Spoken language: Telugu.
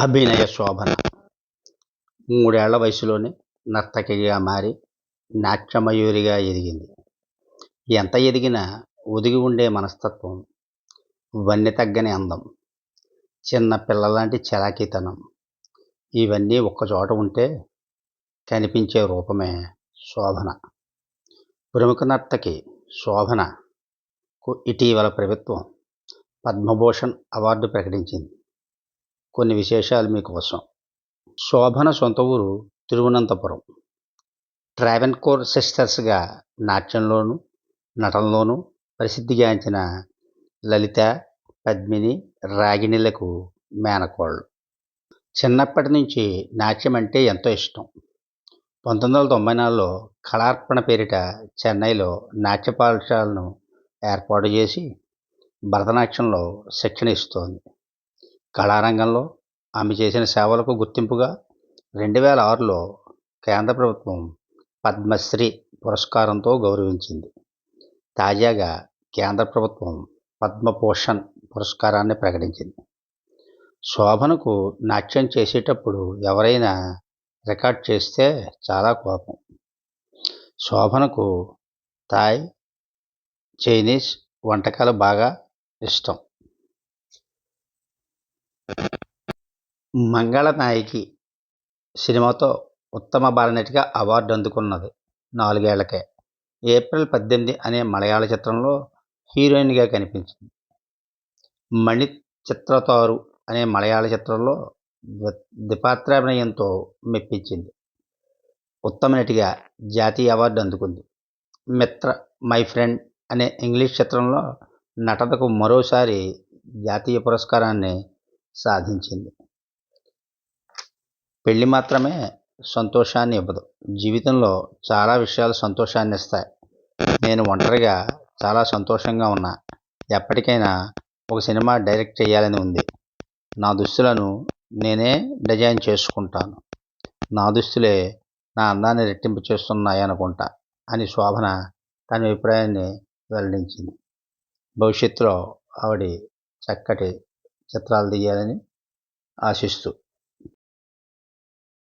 అభినయ శోభన. మూడేళ్ళ వయసులోనే నర్తకిగా మారి నాట్యమయూరిగా ఎదిగింది. ఎంత ఎదిగినా ఒదిగి ఉండే మనస్తత్వం వన్నె తగ్గని అందం చిన్న పిల్లలాంటి చలాకీతనం ఇవన్నీ ఒక్కచోట ఉంటే కనిపించే రూపమే శోభన. ప్రముఖ నర్తకి శోభనకు ఇటీవల ప్రభుత్వం పద్మభూషణ్ అవార్డు ప్రకటించింది. కొన్ని విశేషాలు మీకోసం శోభన సొంత ఊరు తిరువనంతపురం. ట్రావెన్కోర్ సిస్టర్స్గా నాట్యంలోనూ నటనలోనూ ప్రసిద్ధిగాంచిన లలిత పద్మిని రాగిణిలకు మేనకోళ్ళు చిన్నప్పటి నుంచి నాట్యం అంటే ఎంతో ఇష్టం. పంతొమ్మిది వందల తొంభై నాలుగులో కళార్పణ పేరిట చెన్నైలో నాట్య పాఠశాలను ఏర్పాటు చేసి భరతనాట్యంలో శిక్షణ ఇస్తోంది. కళారంగంలో ఆమె చేసిన సేవలకు గుర్తింపుగా రెండు వేల ఆరులో కేంద్ర ప్రభుత్వం పద్మశ్రీ పురస్కారంతో గౌరవించింది. తాజాగా కేంద్ర ప్రభుత్వం పద్మభూషణ్ పురస్కారాన్ని ప్రకటించింది. శోభనకు నాట్యం చేసేటప్పుడు ఎవరైనా రికార్డ్ చేస్తే చాలా కోపం. శోభనకు థాయ్ చైనీస్ వంటకాలు బాగా ఇష్టం. మంగళనాయకి సినిమాతో ఉత్తమ బాలనటిగా అవార్డు అందుకున్నది నాలుగేళ్ళకే. ఏప్రిల్ పద్దెనిమిది అనే మలయాళ చిత్రంలో హీరోయిన్గా కనిపించింది. మణి చిత్రతారు అనే మలయాళ చిత్రంలో ద్విపాత్రాభినయంతో మెప్పించింది. ఉత్తమ నటిగా జాతీయ అవార్డు అందుకుంది. మిత్ర మై ఫ్రెండ్ అనే ఇంగ్లీష్ చిత్రంలో నటనకు మరోసారి జాతీయ పురస్కారాన్ని సాధించింది. పెళ్ళి మాత్రమే సంతోషాన్ని ఇవ్వదు. జీవితంలో చాలా విషయాలు సంతోషాన్ని ఇస్తాయి. నేను ఒంటరిగా చాలా సంతోషంగా ఉన్నా. ఎప్పటికైనా ఒక సినిమా డైరెక్ట్ చేయాలని ఉంది. నా దుస్తులను నేనే డిజైన్ చేసుకుంటాను. నా దుస్తులే నా అందాన్ని రెట్టింపు చేస్తున్నాయి అనుకుంటా అని శోభన తన అభిప్రాయాన్ని వెల్లడించింది. భవిష్యత్తులో ఆవిడ చక్కటి చిత్రాలు తీయాలని ఆశిస్తూ